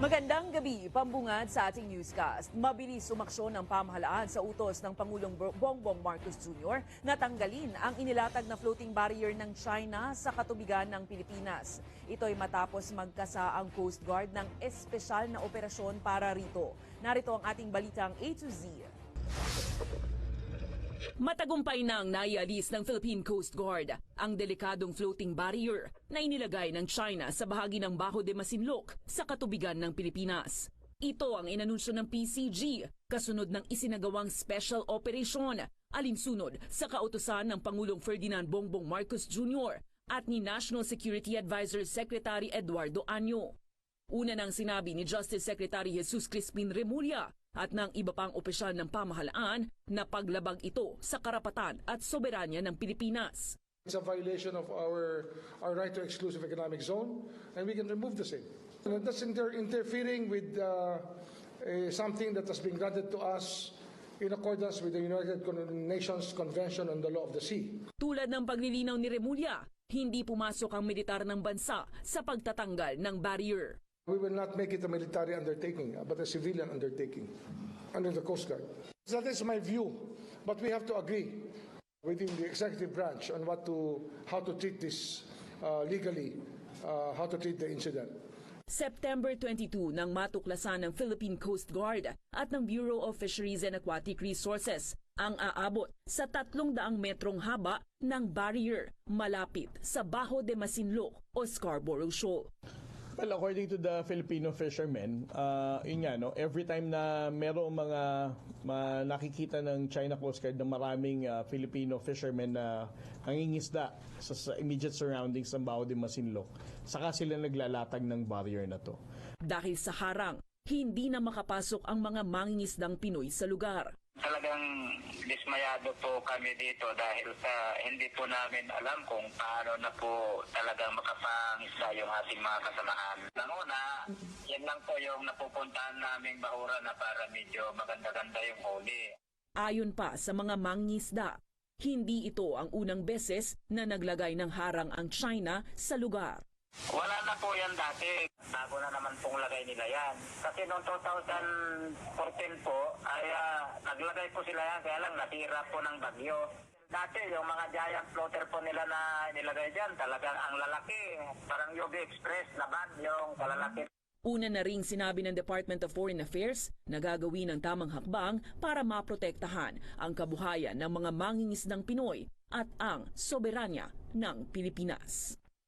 Magandang gabi, pambungad sa ating newscast. Mabilis sumaksyon ang pamahalaan sa utos ng Pangulong Bo- Bongbong Marcos Jr. na tanggalin ang inilatag na floating barrier ng China sa katubigan ng Pilipinas. Ito'y matapos magkasa ang Coast Guard ng espesyal na operasyon para rito. Narito ang ating balitang A to Z. Matagumpay nang naialis ng Philippine Coast Guard ang delikadong floating barrier na inilagay ng China sa bahagi ng Baho de Masinloc sa katubigan ng Pilipinas. Ito ang inanunsyo ng PCG kasunod ng isinagawang special operation alinsunod sa kautusan ng Pangulong Ferdinand Bongbong Marcos Jr. at ni National Security Advisor Secretary Eduardo Anyo. Una nang sinabi ni Justice Secretary Jesus Crispin Remulla at ng iba pang opisyal ng pamahalaan na paglabag ito sa karapatan at soberanya ng Pilipinas. It's a violation of our, our right to exclusive economic zone, and we can remove the same. And that's inter- interfering with uh, eh, something that has been granted to us in accordance with the United Nations Convention on the Law of the Sea. Tulad ng paglilinaw ni Remulla, hindi pumasok ang militar ng bansa sa pagtatanggal ng barrier. We will not make it a military undertaking, uh, but a civilian undertaking under the Coast Guard. That is my view, but we have to agree within the executive branch on what to, how to treat this uh, legally, uh, how to treat the incident. September 22 nang matuklasan ng Philippine Coast Guard at ng Bureau of Fisheries and Aquatic Resources ang aabot sa 300 metrong haba ng barrier malapit sa Baho de Masinloc o Scarborough Shoal. Well, according to the Filipino fishermen, uh, yun nga, no, every time na merong mga ma- nakikita ng China Coast Guard na maraming uh, Filipino fishermen na nangingisda sa, sa immediate surroundings ng Bao de Masinloc, saka sila naglalatag ng barrier na to. Dahil sa harang, hindi na makapasok ang mga mangingisdang Pinoy sa lugar. Talagang dismayado po kami dito dahil sa hindi po namin alam kung paano na po talagang makapangisda yung ating mga kasamahan. Nanguna, yan lang po yung napupuntahan naming bahura na para medyo maganda-ganda yung huli. Ayon pa sa mga mangingisda, hindi ito ang unang beses na naglagay ng harang ang China sa lugar. Wala na po yan dati. Bago na naman pong lagay nila yan. Kasi noong 2014 po, ay ah, naglagay po sila yan, kaya lang natira po ng bagyo. Dati yung mga giant floater po nila na nilagay dyan, talagang ang lalaki. Parang UB Express na van, yung kalalaki Una na ring sinabi ng Department of Foreign Affairs na gagawin ang tamang hakbang para maprotektahan ang kabuhayan ng mga mangingisdang Pinoy at ang soberanya ng Pilipinas.